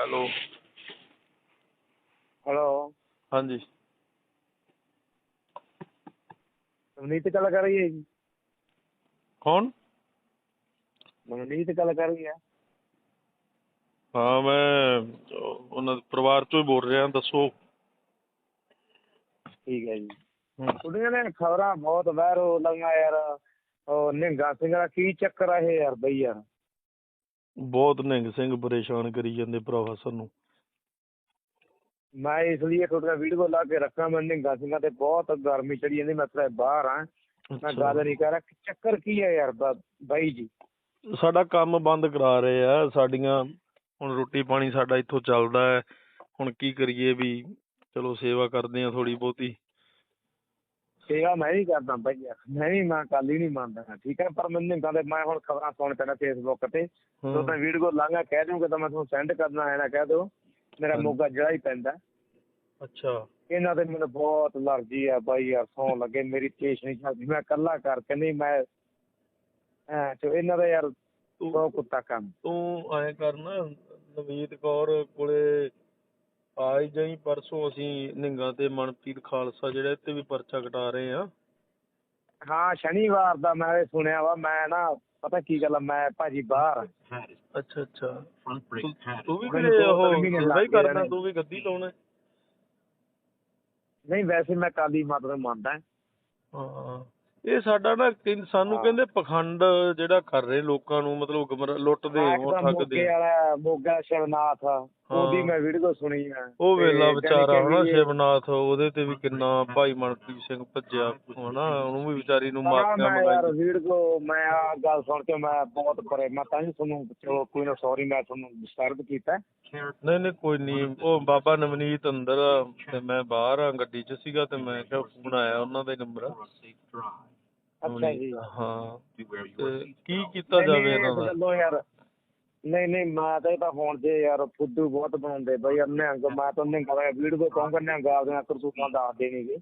Hello. Hello. ਹਾਂਜੀ। ਮਨਮੀਤ ਗੱਲ ਕਰ ਰਹੀ ਹੈ ਜੀ। ਕੌਣ? ਮਨਮੀਤ ਗੱਲ ਕਰ ਰਹੀ ਹੈ। ਹਾਂ ਮੈਂ ਉਹ- ਉਹਨਾਂ ਦੇ ਪਰਿਵਾਰ ਚੋਂ ਹੀ ਬੋਲ ਰਿਹਾ ਦੱਸੋ। ਠੀਕ ਹੈ ਜੀ। ਉਹਦੀਆਂ ਨੇ ਖਬਰਾਂ ਬਹੁਤ ਵਾਇਰਲ ਲੰਗਾ ਯਾਰ। ਉਹ ਨਿਹੰਗਾ ਸਿੰਘ ਦਾ ਕੀ ਚੱਕਰ ਆ ਇਹ ਯਾਰ ਬਈ ਯਾਰ। ਬਹੁਤ ਨਿਹੰਗ ਸਿੰਘ ਪਰੇਸ਼ਾਨ ਕਰੀ ਜਾਂਦੇ ਭਰਾਵਾ ਸਾਨੂੰ। ਮੈਂ ਇਸ ਲਈ ਤੁਹਾਡਾ ਵੀਡੀਓ ਲਾ ਕੇ ਰੱਖਾਂ ਮੈਂ ਨਿਹੰਗਾ ਸਿੰਘਾਂ ਤੇ ਬਹੁਤ ਗਰਮੀ ਚੜੀ ਜਾਂਦੀ ਮੈਂ ਤਾਂ ਬਾਹਰ ਆ। ਮੈਂ। ਗੱਲ ਨਹੀਂ ਕਰ ਰਿਹਾ ਚੱਕਰ ਕੀ ਹੈ ਯਾਰ ਬਾਈ ਜੀ? ਸਾਡਾ ਕੰਮ ਬੰਦ ਕਰਾ ਰਹੇ ਆ ਸਾਡੀਆਂ ਹੁਣ ਰੋਟੀ ਪਾਣੀ ਸਾਡਾ ਇੱਥੋਂ ਚੱਲਦਾ ਹੈ। ਹੁਣ ਕੀ ਕਰੀਏ ਵੀ ਚਲੋ ਸੇਵਾ ਕਰਦੇ ਆ ਥੋੜੀ ਬਹੁਤੀ। ਸੇਵਾ ਮੈਂ ਵੀ ਕਰਦਾ ਯਾਰ ਮੈਂ ਵੀ ਮੈਂ ਕੱਲ ਹੀ ਨਹੀਂ ਮੰਨਦਾ ਠੀਕ ਹੈ ਪਰ ਮੈਨੂੰ ਦੇ ਮੈਂ ਹੁਣ ਖਬਰਾਂ ਸੁਣ ਪੈਣਾ ਫੇਸਬੁੱਕ ਤੇ ਹਾਂ। ਜਦੋਂ ਵੀਡੀਓ ਲਾਂਗਾ ਕਹਿ ਦੂੰਗਾ ਤਾਂ ਮੈਂ ਤੁਹਾਨੂੰ ਸੈਂਡ ਕਰਨਾ ਹੈ ਨਾ ਕਹਿ ਦਿਓ ਮੇਰਾ। ਮੋਗਾ ਜਿਹੜਾ ਹੀ ਪੈਂਦਾ ਅੱਛਾ ਇਹਨਾਂ ਦੇ ਮੈਨੂੰ ਬਹੁਤ ਅਲਰਜੀ ਆ ਬਾਈ ਯਾਰ ਸੌਣ ਲੱਗੇ ਮੇਰੀ ਪੇਸ਼ ਨਹੀਂ ਚੱਲਦੀ ਮੈਂ ਇਕੱਲਾ ਕਰਕੇ ਨਹੀਂ ਮੈਂ ਐ ਤੇ ਇਹਨਾਂ ਦਾ ਯਾਰ ਤੂੰ ਕੁੱਤਾ ਕੰਮ ਤੂੰ ਐਂ ਕਰਨਾ ਨਵੀਤ ਕੌਰ ਕੋਲੇ ਆ ਹੀ ਜਾਈ ਪਰਸੋਂ ਅਸੀਂ ਨਿੰਗਾ ਤੇ ਮਨਪ੍ਰੀਤ ਖਾਲਸਾ ਜਿਹੜਾ ਇੱਥੇ ਵੀ ਪਰਚਾ ਕਟਾ ਰਹੇ ਆ ਹਾਂ ਸ਼ਨੀਵਾਰ ਦਾ ਮੈਂ ਇਹ ਸੁਣਿਆ ਵਾ ਮੈਂ ਨਾ ਪਤਾ ਕੀ ਗੱਲ ਆ ਮੈਂ ਭਾਜੀ ਬਾਹਰ। ਅੱਛਾ ਅੱਛਾ। ਤੂੰ ਤੂੰ ਵੀ ਮੈਨੂੰ ਦੋ ਉਹ ਤਿੰਨ ਮਹੀਨੇ ਸੇਵਾ ਹੀ ਲੱਗ ਗਏ ਨੇ। ਤੂੰ ਵੀ ਗੱਦੀ ਲਾਉਣਾ। ਨਹੀਂ ਵੈਸੇ ਮੈਂ ਕਾਲੀ ਮਾਤਾ ਨੂੰ ਮੰਨਦਾ। ਹਾਂ ਇਹ ਸਾਡਾ ਨਾ ਕਹਿੰ- ਸਾਨੂੰ ਹਾਂ। ਕਹਿੰਦੇ ਪਖੰਡ ਜਿਹੜਾ ਕਰ ਰਹੇ ਲੋਕਾਂ ਨੂੰ ਮਤਲਬ ਗੁੰਮਰਾਹ ਲੁੱਟਦੇ ਤਾਂ ਠੱਗਦੇ ਮੋਗੇ ਵਾਲਾ ਮੋਗਾ ਸ਼ਿਵਨਾਥ ਉਹਦੀ। ਮੈਂ ਵੀਡੀਓ ਸੁਣੀ ਆ। ਉਹ ਵੇਲਾ ਵਿਚਾਰਾ ਹਨਾ ਸ਼ਿਵਨਾਥ ਉਹਦੇ ਤੇ ਵੀ ਕਿੰਨਾ ਭਾਈ ਮਨਪ੍ਰੀਤ ਸਿੰਘ ਭੱਜਿਆ ਹਨਾ ਉਹਨੂੰ ਵੀ ਵਿਚਾਰੀ ਨੂੰ ਮਾਫੀਆਂ ਮੰਗਾਈ ਵੀਡੀਓ ਮੈਂ ਆ ਗੱਲ ਸੁਣ ਕੇ ਮੈਂ ਬਹੁਤ ਪਰੇ ਮੈਂ ਤਾਂ ਹੀ ਤੁਹਾਨੂੰ ਚਲੋ ਕੋਈ ਨਾ ਸੌਰੀ ਮੈਂ ਤੁਹਾਨੂੰ ਡਿਸਟਰਬ ਕੀਤਾ। ਨਹੀਂ ਨਹੀਂ ਕੋਈ ਨਹੀਂ। ਉਹ ਬਾਬਾ ਨਵਨੀਤ ਅੰਦਰ ਤੇ ਮੈਂ ਬਾਹਰ ਆ ਗੱਡੀ 'ਚ ਸੀਗਾ ਤੇ ਮੈਂ ਕਿਹਾ ਫੋਨ ਆਇਆ ਉਹਨਾਂ ਦਾ ਨੰਬਰ। ਅੱਛਾ ਜੀ। ਹਾਂ। ਕੀ ਕੀਤਾ ਜਾਵੇ ਇਹਨਾਂ ਦਾ? ਨਹੀਂ ਮੈਂ ਤਾਂ ਇਹ ਤਾਂ ਫੋਨ 'ਚ ਯਾਰ ਫੁੱਦੂ ਬਹੁਤ ਬਣਾਉਂਦੇ ਬਈ ਯਾਰ ਨਿਹੰਗ ਮੈਂ ਤਾਂ ਨਿਹੰਗ ਦਾ ਵੀਡੀਓ ਕਹੂੰਗਾ ਨਿਹੰਗ ਆਪਦੀਆਂ ਕਰਤੂਤਾਂ ਦੱਸ ਦੇਣਗੇ।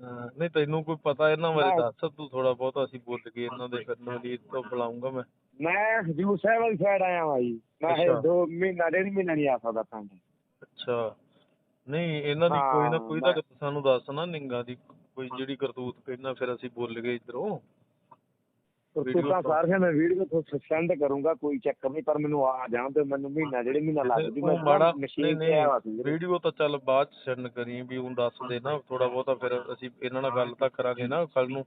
ਹਾਂ, ਨਹੀਂ ਤੈਨੂੰ ਕੋਈ ਪਤਾ ਇਹਨਾਂ ਬਾਰੇ ਦੱਸ ਤੂੰ ਥੋੜਾ ਬਹੁਤਾ ਅਸੀਂ ਬੋਲ ਗਏ ਇਹਨਾਂ ਦੇ ਫਿਰ ਨਵਨੀਤ ਤੋਂ ਬੁਲਾਉਂਗਾ ਮੈਂ। ਮੈਂ ਹਜੂਰ ਸਾਹਿਬ ਵਾਲੀ ਸਾਈਡ ਆਇਆ ਵਾਂ ਜੀ। ਮੈਂ। ਦੋ ਮਹੀਨਾ ਡੇਢ ਮਹੀਨਾ ਨਹੀਂ ਆ ਸਕਦਾ ਪਿੰਡ ਅੱਛਾ। ਨਹੀਂ ਇਹਨਾਂ ਦੀ ਕੋਈ ਨਾ ਹਾਂ, ਕੋਈ ਤਾਂ ਸਾਨੂੰ ਦੱਸ ਨਾ ਨਿੰਗਾ ਦੀ ਕੋਈ ਜਿਹੜੀ ਕਰਤੂਤ ਕਹਿੰਦਾ ਫਿਰ ਅਸੀਂ ਬੋਲ ਗਏ ਇਧਰੋਂ। ਕਰਤੂਤਾਂ ਸਾਰੀਆਂ ਮੈਂ ਵੀਡੀਓ ਤੋਂ ਸੈਂਡ ਕਰੂੰਗਾ ਕੋਈ ਚੱਕਰ ਨਹੀਂ ਪਰ ਮੈਨੂੰ ਆ ਜਾਣ ਤੇ ਮੈਨੂੰ ਮਹੀਨਾ ਡੇਢ ਮਹੀਨਾ ਲੱਗ ਜੂ ਮੈਂ ਮਾੜਾ ਮਸ਼ੀਨ ਤੇ ਆਇਆ ਸੀ। ਵੀਡੀਓ ਤਾਂ ਚੱਲ ਬਾਅਦ ਚ ਸੈਂਡ ਕਰੀ ਵੀ ਉਹ ਦੱਸ ਦੇ ਨਾ ਥੋੜਾ ਬਹੁਤਾ ਫਿਰ ਅਸੀਂ ਇਹਨਾਂ ਨਾਲ ਗੱਲ ਤਾਂ ਕਰਾਂਗੇ ਨਾ ਕੱਲ ਨੂੰ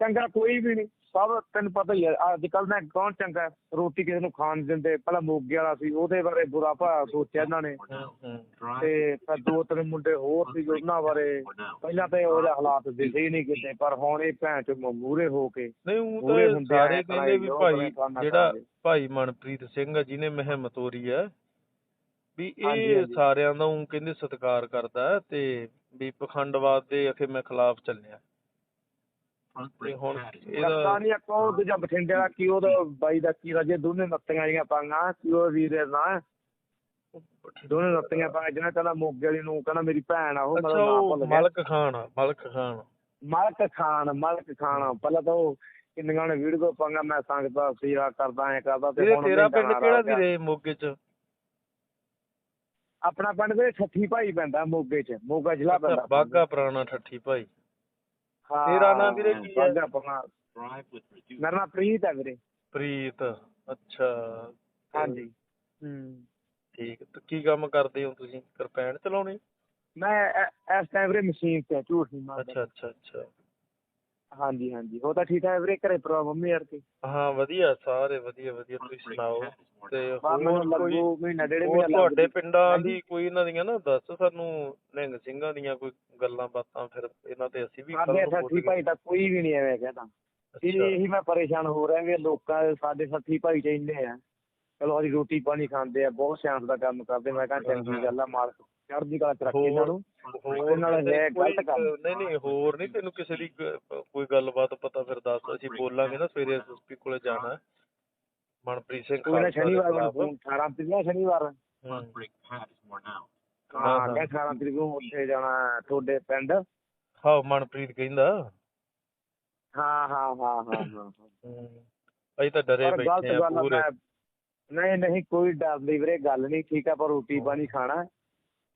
ਚੰਗਾ ਕੋਈ ਵੀ ਨਹੀਂ ਸਭ ਤੈਨੂੰ ਪਤਾ ਹੀ ਹੈ ਅੱਜ ਕੱਲ ਨਾ ਕੌਣ ਚੰਗਾ ਹੈ? ਰੋਟੀ ਕਿਸੇ ਨੂੰ ਖਾਣ ਨੀ ਦਿੰਦੇ ਪਹਿਲਾਂ ਮੋਗੇ ਵਾਲਾ ਸੀ ਉਹਦੇ ਬਾਰੇ ਬੁਰਾ ਭਾ ਸੋਚਿਆ ਇਹਨਾਂ ਨੇ। ਤੇ ਫਿਰ ਦੋ ਤਿੰਨ ਮੁੰਡੇ ਹੋਰ ਸੀ ਉਹਨਾਂ ਬਾਰੇ ਪਹਿਲਾਂ ਤਾਂ ਉਹਦੇ ਹਾਲਾਤ ਹੀ ਨਹੀਂ ਕਿਤੇ ਪਰ ਹੁਣ ਇਹ ਭੈਣ ਚ ਮੂਰੇ ਹੋ ਕੇ ਨਹੀਂ ਉਹ ਪੂਰੇ ਤਾਂ ਹੁੰਦੇ ਸਾਰੇ ਕਹਿੰਦੇ ਵੀ ਭਾਈ ਜਿਹੜਾ। ਭਾਈ ਮਨਪ੍ਰੀਤ ਸਿੰਘ ਆ ਜਿਹਨੇ ਮਹਿਮ ਤੋਰੀ ਹੈ ਵੀ ਹਾਂਜੀ, ਇਹ ਹਾਂਜੀ। ਸਾਰਿਆਂ ਦਾ ਉਹ ਕਹਿੰਦੇ ਸਤਿਕਾਰ ਕਰਦਾ ਹੈ ਤੇ ਵੀ ਪਖੰਡਵਾਦ ਦੇ ਅਖੇ ਮੈਂ ਖਿਲਾਫ ਚੱਲਿਆ ਤੇ ਹੁਣ ਇਹਦਾ ਪਤਾ ਨਹੀਂ ਕੋ ਦੂਜਾ ਬਠਿੰਡੇ ਵਾਲਾ ਕੀ ਉਹਦਾ ਬਾਈ ਦਾ ਕੀ ਰਾਜੇ ਦੋਨੇ ਨੱਤੀਆਂ ਜੀਆਂ ਪਾਂਗਾ ਕੀ ਉਹ ਵੀਰੇ ਨਾ? ਦੋਨੇ ਨੱਤੀਆਂ ਪਾਂਗਾ ਜਿਹਨਾਂ ਕਹਿੰਦਾ ਮੋਗੇ ਵਾਲੀ ਨੂੰ ਕਹਿੰਦਾ ਮੇਰੀ ਭੈਣ ਆ ਉਹ ਅੱਛਾ ਮੇਰਾ ਨਾਮ ਉਹ ਭੁੱਲ ਗਿਆ। ਮਲਕ ਖਾਨ ਮਲਕ ਖਾਨ। ਮਲਕ ਖਾਨ ਮਲਕ ਖਾਨ ਪਹਿਲਾਂ ਤਾਂ ਉਹ ਕਿੰਨੀਆਂ ਨੇ ਵੀਡੀਓ ਪਾਂਗਾ ਮੈਂ ਸੰਗਤ ਸੇਵਾ ਕਰਦਾ ਐ ਕਰਦਾ ਤੇ ਵੀਰੇ ਹੁਣ ਤੇਰਾ ਨਹੀਂ ਪਿੰਡ ਕਰਨਾ ਕਿਹੜਾ ਰਿਹਾ। ਵੀਰੇ ਮੋਗੇ ਚ? ਆਪਣਾ ਪਿੰਡ ਦੇ ਠੱਠੀ ਭਾਈ ਪੈਂਦਾ ਮੋਗੇ ਚ ਮੋਗਾ ਜ਼ਿਲ੍ਹਾ ਅੱਛਾ, ਪੈਂਦਾ ਬਾਗਾ ਪੁਰਾਣਾ ਠੱਠੀ ਭਾਈ। ਤੇਰਾ ਨਾਂ ਵੀਰੇ ਕੀ ਹੈ? ਪੁਰਾਣਾ। ਮੇਰਾ ਨਾਮ ਪ੍ਰੀਤ ਹੈ ਵੀਰੇ। ਪ੍ਰੀਤ ਅੱਛਾ। ਹਾਂਜੀ। ਹੂੰ। ਠੀਕ ਤੇ ਕੀ ਕੰਮ ਕਰਦੇ ਹੋ ਤੁਸੀਂ? ਕਿਰਪੈਨ ਚਲਾਉਣੀ? ਮੈਂ ਇਸ ਟਾਈਮ ਵੀਰੇ ਮਸ਼ੀਨ ਤੇ ਝੂਠ ਨਹੀਂ ਮਾਰਦਾ। ਅੱਛਾ ਅੱਛਾ ਅੱਛਾ। ਹਾਂਜੀ ਹਾਂਜੀ। ਉਹ ਤਾਂ ਠੀਕ ਠਾਕ ਵੀਰੇ ਘਰੇ ਪਰਵਾ ਮੰਮੀ ਯਾਰ ਕੇ ਹਾਂ ਵਧੀਆ ਸਾਰੇ ਵਧੀਆ ਵਧੀਆ। ਤੁਸੀਂ ਸੁਣਾਓ? ਤੇ ਹੋਰ ਕੋਈ ਮਹੀਨਾ ਡੇਢ ਮਹੀਨਾ ਲੱਗ ਤੁਹਾਡੇ। ਪਿੰਡਾਂ। ਦੀ ਕੋਈ ਇਹਨਾਂ ਦੀਆਂ ਨਾ ਦੱਸ ਸਾਨੂੰ ਨਿਹੰਗ ਸਿੰਘਾਂ ਦੀਆਂ ਕੋਈ ਗੱਲਾਂ ਬਾਤਾਂ ਫਿਰ ਇਹਨਾਂ ਤੇ ਅਸੀਂ ਵੀ ਸਾਡੇ ਸਾਥੀ। ਭਾਈ ਤਾਂ ਕੋਈ ਵੀ ਨਹੀਂ ਐਵੇਂ ਕਹਿੰਦਾ। ਇਹ ਮੈਂ ਪਰੇਸ਼ਾਨ ਹੋ ਰਿਹਾ ਵੀ ਲੋਕਾਂ ਦੇ ਸਾਡੇ ਸਾਥੀ ਭਾਈ ਚ ਇੰਨੇ ਆ। ਚਲੋ ਅਸੀਂ ਰੋਟੀ ਪਾਣੀ ਖਾਂਦੇ ਆ ਬਹੁਤ ਸਿਆਣਪ ਦਾ ਕੰਮ ਕਰਦੇ ਮੈਂ ਕਹਿੰਦਾ ਚੰਗੀ ਗੱਲ ਆ ਮਾਲਕ ਚੜ੍ਹਦੀ ਕਲਾ ਚ ਰੱਖੇ ਇਹਨਾਂ ਨੂੰ ਹੋਰ ਨਾਲ ਹੈ ਗਲਤ ਕੰਮ। ਨਹੀਂ ਨਹੀਂ ਹੋਰ ਨਹੀਂ ਤੈਨੂੰ ਕਿਸੇ ਦੀ ਕੋਈ ਗੱਲਬਾਤ ਪਤਾ ਫਿਰ ਦੱਸ ਅਸੀਂ ਬੋਲਾਂਗੇ ਨਾ ਸਵੇਰੇ ਐਸਐਸਪੀ ਕੋਲੇ ਜਾਣਾ। ਮਨਪ੍ਰੀਤ ਸਿੰਘ ਕੋਈ ਸ਼ਨੀਵਾਰ ਨੂੰ। ਫੋਨ 18 ਤਰੀਕ ਨੂੰ ਸ਼ਨੀਵਾਰ ਹੂੰ। ਹਾਂ ਹਾਂ। ਕਹਿੰਦਾ 18 ਤਰੀਕ ਨੂੰ ਉੱਥੇ ਜਾਣਾ ਤੁਹਾਡੇ ਪਿੰਡ ਹਾਂ ਮਨਪ੍ਰੀਤ ਕਹਿੰਦਾ ਹਾਂ ਹਾਂ ਹਾਂ ਹਾਂ। ਅਸੀਂ ਤਾਂ ਡਰੇ ਬੈਠੇ ਆ ਪੂਰੇ ਨਹੀਂ ਨਹੀਂ ਕੋਈ ਡਰ ਨਹੀਂ ਵੀਰੇ ਗੱਲ ਨਹੀਂ ਠੀਕ ਆ ਪਰ ਰੋਟੀ ਪਾਣੀ ਖਾਣਾ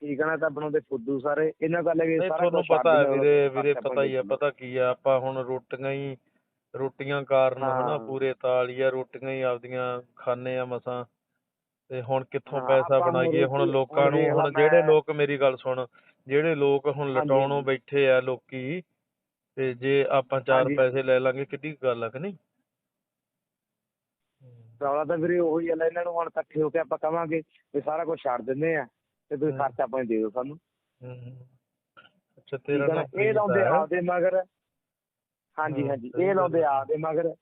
ਠੀਕ ਆ ਨਾ ਤਾਂ ਬਣਾਉਂਦੇ ਫੁੱਦੂ ਸਾਰੇ ਇਹਨਾਂ ਗੱਲ ਹੈ ਨਹੀਂ ਸਾਰਾ ਤੁਹਾਨੂੰ ਕੁਛ ਪਤਾ ਹੈ ਦਿਓ, ਵੀਰੇ ਵੀਰੇ ਪਤਾ ਹੀ ਆ ਪਾਣੀ ਪਤਾ ਕੀ ਆ ਆਪਾਂ ਹੁਣ ਰੋਟੀਆਂ ਹੀ ਰੋਟੀਆਂ ਕਾਰਨ ਹਨਾ ਹਾਂ। ਪੂਰੇ ਤਾਲ ਹੀ ਆ ਰੋਟੀਆਂ ਹੀ ਆਪਦੀਆਂ ਖਾਣੇ ਆ ਮਸਾਂ ਤੇ ਹੁਣ ਕਿੱਥੋਂ ਹਾਂ, ਪੈਸਾ ਆਪਾਂ ਨੂੰ ਬਣਾਈਏ ਹੁਣ ਰੋਟੀ- ਲੋਕਾਂ ਨੂੰ ਹੁਣ ਜਿਹੜੇ ਮੈਂ- ਲੋਕ ਮੇਰੀ ਗੱਲ ਸੁਣ ਜਿਹੜੇ ਲੋਕ ਹੁਣ ਹਾਂਜੀ, ਲਟਾਉਣੋਂ ਹਾਂਜੀ। ਬੈਠੇ ਆ ਲੋਕੀ ਤੇ ਜੇ ਆਪਾਂ ਚਾਰ ਹਾਂਜੀ। ਪੈਸੇ ਲੈ ਲਾਂਗੇ ਕਿੱਡੀ ਕੁ ਗੱਲ ਆ ਕਿ ਨਹੀਂ ਰੌਲਾ ਤਾਂ ਵੀਰੇ ਉਹੀ ਆ ਇਹਨਾਂ ਨੂੰ ਹੁਣ ਇਕੱਠੇ ਹੋ ਕੇ ਆਪਾਂ ਕਵਾਂਗੇ ਵੀ ਸਾਰਾ ਕੁਝ ਛੱਡ ਦਿੰਦੇ ਆ ਤੇ ਤੁਸੀਂ। ਖਰਚਾ ਪਾਣੀ ਦੇ ਦਿਓ ਸਾਨੂੰ। ਅੱਛਾ ਤੇਰਾ ਨਾਮ ਇਹ ਲਾਉਂਦੇ? ਆਪਦੇ ਮਗਰ। ਹਾਂਜੀ ਹਾਂਜੀ ਇਹ ਲਾਉਂਦੇ। ਆਪਦੇ ਮਗਰ।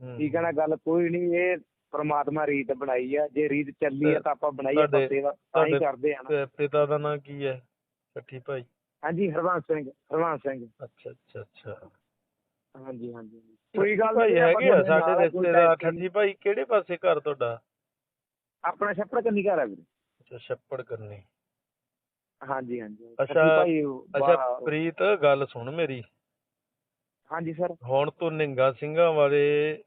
ਠੀਕ ਹੈ ਨਾ? ਗੱਲ ਕੋਈ ਨਹੀਂ ਇਹ ਪ੍ਰਮਾਤਮਾ ਰੀਤ ਬਣਾਈ ਆ। ਜੇ ਰੀਤ ਚੱਲੀ ਆ ਤਾਂ ਆਪਾਂ ਬਣਾਈ ਆ ਸੇਵਾ ਤਾਂ ਹੀ ਕਰਦੇ ਆ ਨਾ। ਪਿਤਾ ਦਾ ਨਾਂ ਕੀ ਹੈ? ਸੱਠੀ ਭਾਈ। ਹਾਂਜੀ ਹਰਵੰਸ ਸਿੰਘ ਹਰਵੰਸ ਸਿੰਘ। ਅੱਛਾ ਅੱਛਾ ਅੱਛਾ। ਹਾਂਜੀ ਹਾਂਜੀ। ਕੋਈ ਗੱਲ ਭਾਈ ਨਹੀਂ ਹੈਗੇ ਸਾਡੇ ਰਿਸ਼ਤੇਦਾਰ। ਠੱਠੀ ਭਾਈ ਕਿਹੜੇ ਪਾਸੇ ਘਰ ਤੁਹਾਡਾ? ਆਪਣਾ ਛੱਪੜ ਕੰਨੀ ਘਰ ਆ ਵੀਰੇ। ਅੱਛਾ ਛੱਪੜ ਕਰਨੀ। ਹਾਂਜੀ ਹਾਂਜੀ। ਅੱਛਾ, ਭਾਈ ਅੱਛਾ ਪ੍ਰੀਤ ਗੱਲ ਸੁਣ ਮੇਰੀ। ਹਾਂਜੀ ਸਰ। ਹੁਣ ਤੂੰ ਨਿੰਗਾ ਸਿੰਘਾਂ ਬਾਰੇ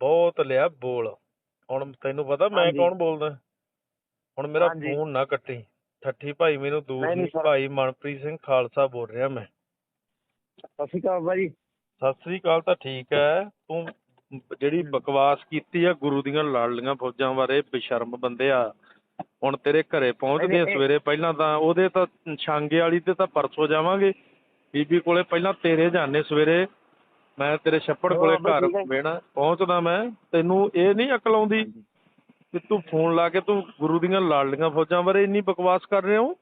ਬਹੁਤ ਲਿਆ ਬੋਲ। ਹੁਣ ਤੈਨੂੰ ਪਤਾ ਮੈਂ। ਕੌਣ ਬੋਲਦਾ? ਹੁਣ ਮੇਰਾ। ਫੋਨ ਨਾ ਕੱਟੀ। ਠੱਠੀ ਭਾਈ ਮੈਨੂੰ ਦੂਰ ਨਹੀਂ। ਭਾਈ ਮਨਪ੍ਰੀਤ ਸਿੰਘ ਖਾਲਸਾ ਬੋਲ ਰਿਹਾ ਮੈਂ। ਸਤਿ ਸ਼੍ਰੀ ਅਕਾਲ ਜੀ। ਸਤਿ ਸ੍ਰੀ ਅਕਾਲ ਤਾਂ ਠੀਕ ਹੈ। ਤੂੰ ਜਿਹੜੀ ਬਕਵਾਸ ਕੀਤੀ ਆ ਗੁਰੂ ਦੀਆਂ ਲਾਡਲੀਆਂ ਫੌਜਾਂ ਬਾਰੇ ਬੇਸ਼ਰਮ ਬੰਦਿਆ ਹੁਣ ਤੇਰੇ ਘਰੇ ਪਹੁੰਚ ਨਹੀਂ, ਗਏ ਨਹੀਂ, ਸਵੇਰੇ ਪਹਿਲਾਂ ਤਾਂ ਉਹਦੇ ਤਾਂ ਛਾਂਗੇ ਵਾਲੀ ਤੇ ਤਾਂ ਪਰਸੋਂ ਜਾਵਾਂਗੇ। ਬੀਬੀ ਕੋਲੇ ਪਹਿਲਾਂ ਤੇਰੇ ਜਾਣੇ ਸਵੇਰੇ। ਮੈਂ ਤੇਰੇ ਛੱਪੜ ਕੋਲੇ ਘਰ। ਬਹਿਣਾ ਪਹੁੰਚਦਾ ਮੈਂ। ਤੈਨੂੰ ਇਹ ਨਹੀਂ ਅਕਲ ਆਉਂਦੀ ਕਿ ਤੂੰ ਫੋਨ ਲਾ ਕੇ ਤੂੰ ਗੁਰੂ ਦੀਆਂ ਲਾਡਲੀਆਂ ਫੌਜਾਂ ਬਾਰੇ ਇੰਨੀ ਬਕਵਾਸ ਕਰ ਰਿਹਾ ਹੋ?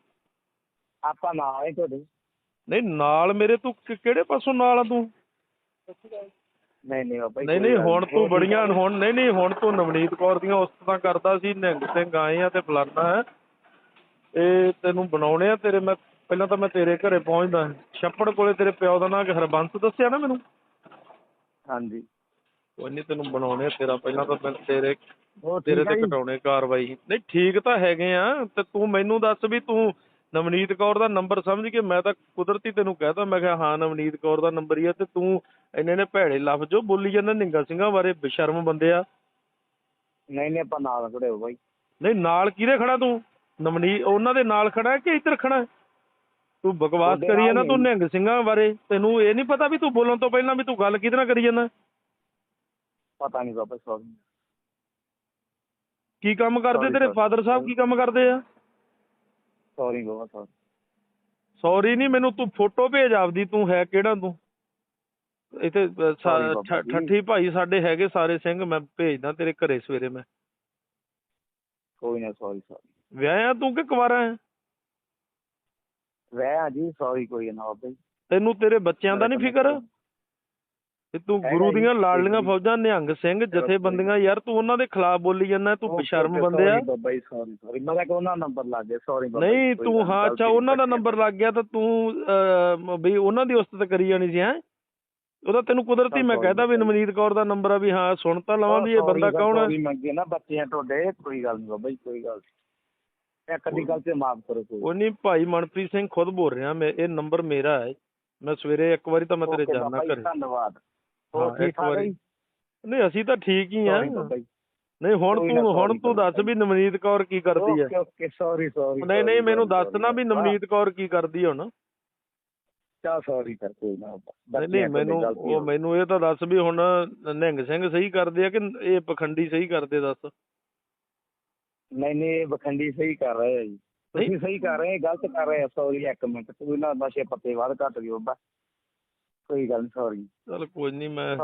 ਆਪਾਂ ਨਾਲ ਹੈ ਤੁਹਾਡੇ। ਨਹੀਂ ਨਾਲ ਮੇਰੇ ਤੂੰ ਕਿ- ਕਿਹੜੇ ਪਾਸੋਂ ਨਾਲ ਆ ਤੂੰ? ਨਹੀਂ ਨਹੀਂ ਬਾਬਾ ਜੀ ਨਹੀਂ ਕੋਈ ਨਹੀਂ ਗੱਲ ਹੁਣ। ਤੂੰ ਬੜੀਆਂ ਹੁਣ ਨਹੀਂ ਨਹੀਂ ਹੁਣ ਤੂੰ ਨਵਨੀਤ ਕੌਰ ਦੀਆਂ ਉਸਤਾਂ ਕਰਦਾ ਸੀ ਨਿਹੰਗ ਸਿੰਘ ਆਏ ਆ ਤੇ ਫਲਾਨਾ ਹੈ। ਇਹ ਤੈਨੂੰ ਬਣਾਉਣੇ ਆ ਤੇਰੇ ਮੈਂ ਪਹਿਲਾਂ ਤਾਂ ਮੈਂ ਤੇਰੇ ਘਰੇ ਪਹੁੰਚਦਾ। ਛੱਪੜ ਕੋਲੇ ਤੇਰੇ ਪਿਓ ਦਾ ਨਾਂ ਕਿ ਹਰਬੰਸ ਦੱਸਿਆ ਨਾ ਮੈਨੂੰ? ਹਾਂਜੀ। ਕੋਈ ਨਹੀਂ ਤੈਨੂੰ ਬਣਾਉਣੇ ਆ ਤੇਰਾ ਪਹਿਲਾਂ ਤਾਂ ਮੈਂ ਤੇਰੇ ਉਹ ਤੇਰੇ ਤੇ ਜੀ। ਘਟਾਉਣੇ ਕਾਰਵਾਈ। ਨਹੀਂ ਠੀਕ ਤਾਂ ਹੈਗੇ ਆ ਤੇ ਤੂੰ ਮੈਨੂੰ ਦੱਸ ਵੀ ਤੂੰ ਨਵਨੀਤ ਕੌਰ ਦਾ ਨੰਬਰ ਸਮਝ ਕੇ ਮੈਂ ਤਾਂ ਕੁਦਰਤੀ ਤੈਨੂੰ ਕਹਿਤਾ ਮੈਂ ਕਿਹਾ ਹਾਂ ਨਵਨੀਤ ਕੌਰ ਦਾ ਨੰਬਰ ਹੀ ਆ ਤੇ ਤੂੰ ਇੰਨੇ ਨੇ ਭੈੜੇ ਲਫ਼ਜ਼ ਜੋ ਬੋਲੀ ਜਾਂਦਾ ਨਿੰਗਾ ਸਿੰਘਾਂ ਬਾਰੇ ਬੇਸ਼ਰਮ ਬੰਦਿਆ ਨਹੀਂ ਨਹੀਂ ਆਪਾਂ ਨਾਲ ਖੜੇ ਹੋ ਬਾਈ। ਨਹੀਂ ਨਾਲ ਕਿਹਦੇ ਖੜਾ ਤੂੰ? ਨਵਨੀ ਉਹਨਾਂ ਦੇ ਨਾਲ ਖੜਾ ਹੈ ਕਿ ਇੱਧਰ ਖੜਾ? ਤੂੰ ਬਕਵਾਸ ਕਰੀ ਜਾਂਦਾ ਤੂੰ ਹੀ। ਨਿਹੰਗ ਸਿੰਘਾਂ ਬਾਰੇ। ਤੈਨੂੰ ਇਹ ਨਹੀਂ ਪਤਾ ਵੀ ਤੂੰ ਬੋਲਣ ਤੋਂ ਪਹਿਲਾਂ ਵੀ ਤੂੰ ਗੱਲ ਕਿਹਦੇ ਨਾਲ ਕਰੀ ਜਾਂਦਾ ਪਤਾ ਨਹੀਂ ਬਾਬਾ ਸੌਰੀ ਕੀ ਕੰਮ ਕਰਦੇ ਤੇਰੇ. ਫਾਦਰ ਸਾਹਿਬ ਕੀ ਕੰਮ ਕਰਦੇ ਆ? ਸੌਰੀ ਬਾਬਾ ਸੌਰੀ ਸੌਰੀ ਨਹੀਂ ਮੈਨੂੰ ਤੂੰ ਫੋਟੋ ਭੇਜ ਆਪਦੀ ਤੂੰ ਹੈ ਕਿਹੜਾ ਤੂੰ? ਇੱਥੇ। ਠੱਠੀ ਭਾਈ ਸਾਡੇ ਹੈਗੇ ਸਾਰੇ ਸਿੰਘ ਮੈਂ ਭੇਜਦਾ ਤੇਰੇ ਘਰੇ ਸਵੇਰੇ ਮੈਂ। ਕੋਈ ਨਾ ਸੌਰੀ ਸੌਰੀ ਵਿਆਹਿਆ ਤੂੰ ਕਿ ਕੁਵਾਰਾ ਹੈ ਰਹਿ ਆ ਜੀ ਸੌਰੀ ਕੋਈ ਨਾ ਬਾਬਾ ਤੈਨੂੰ ਤੇਰੇ ਬੱਚਿਆਂ ਦਾ ਨਹੀਂ ਫਿਕਰ? ਤੇ ਤੂੰ ਗੁਰੂ ਦੀਆਂ ਲਾਡਲੀਆਂ। ਫੌਜਾਂ ਨਿਹੰਗ ਸਿੰਘ ਜਥੇਬੰਦੀਆਂ ਯਾਰ ਤੂੰ ਉਹਨਾਂ ਦੇ ਖਿਲਾਫ ਬੋਲੀ ਜਾਂਦਾ ਤੂੰ ਬੇਸ਼ਰਮ ਬੰਦਿਆ Sorry Baba ji sorry sorry ਮੈਂ ਕਿਹਾ ਉਹਨਾਂ ਨੰਬਰ ਲੱਗ ਗਿਆ ਸੌਰੀ ਬਾਬਾ ਨਹੀਂ ਤੂੰ ਹਾਂ ਅੱਛਾ ਉਹਨਾਂ ਦਾ। ਨੰਬਰ ਲੱਗ ਗਿਆ ਤਾਂ ਤੂੰ ਵੀ ਉਹਨਾਂ ਦੀ ਉਸਤਤ ਕਰੀ ਜਾਣੀ ਸੀ ਹੈ? ਉਹਦਾ ਤੈਨੂੰ ਕੁਦਰਤੀ ਮੈਂ ਕਹਿਦਾ ਵੀ। ਨਵਨੀਤ ਕੌਰ ਦਾ ਨੰਬਰ ਆ ਵੀ ਹਾਂ ਸੁਣ ਤਾਂ ਲਵਾਂ ਵੀ ਇਹ ਬੰਦਾ ਕੌਣ ਹੈ sorry ਮੰਗੇ ਨਾ ਬੱਚੇ ਆ ਤੁਹਾਡੇ ਕੋਈ ਗੱਲ ਨਹੀਂ ਬਾਬਾ ਜੀ ਕੋਈ ਗੱਲ ਨਹੀਂ। ਇੱਕ ਅੱਧੀ ਗੱਲ ਤੇ ਮਾਫ ਕਰੋ ਕੋਈ ਉਹ ਨਹੀਂ ਭਾਈ ਮਨਪ੍ਰੀਤ ਸਿੰਘ ਖੁਦ ਬੋਲ ਰਿਹਾ ਮੈਂ ਇਹ ਨੰਬਰ ਮੇਰਾ ਹੈ। ਮੈਂ ਸਵੇਰੇ ਇੱਕ ਵਾਰੀ ਤਾਂ ਮੈਂ ਤੇਰੇ ਜਾਣਾ ਘਰੇ। ਧੰਨਵਾਦ। ਹੋਰ ਠੀਕ ਨਹੀਂ ਅਸੀਂ ਤਾਂ ਠੀਕ ਹੀ ਆ। ਨਹੀਂ ਹੁਣ ਤੂੰ ਹੁਣ ਤੂੰ ਦੱਸ ਵੀ ਨਵਨੀਤ ਕੌਰ ਕੀ ਕਰਦੀ ਹੈ ਓਕੇ ਓਕੇ ਸੌਰੀ ਸੌਰੀ ਨਹੀਂ ਨਹੀਂ ਮੈਨੂੰ ਦੱਸ ਨਾ ਵੀ ਨਵਨੀਤ ਕੌਰ ਕੀ ਕਰਦੀ ਹੁਣ। ਚਾ ਸੌਰੀ ਕਰ ਕੋਈ ਨਾ। ਨਹੀਂ ਮੈਨੂੰ ਉਹ। ਮੈਨੂੰ ਇਹ ਤਾਂ ਦੱਸ ਵੀ ਹੁਣ ਨਿਹੰਗ ਸਿੰਘ ਸਹੀ ਕਰਦੇ ਆ ਕਿ ਇਹ ਪਖੰਡੀ ਸਹੀ ਕਰਦੇ ਦੱਸ? ਨਹੀਂ ਨਹੀਂ ਇਹ ਬਖੰਡੀ ਸਹੀ ਕਰ ਰਹੇ ਆ ਜੀ। ਤੁਸੀਂ ਸਹੀ ਕਰ ਰਹੇ ਗਲਤ ਕਰ ਰਹੇ ਸੌਰੀ ਇੱਕ ਮਿੰਟ। ਤੂੰ ਨਾ ਨਸ਼ੇ ਪੱਤੇ ਵੱਧ ਘੱਟ ਗਏ ਬਾਬਾ ਕੋਈ ਗੱਲ ਨਹੀਂ ਸੌਰੀ ਚਲ ਕੋਈ ਨਹੀਂ ਮੈਂ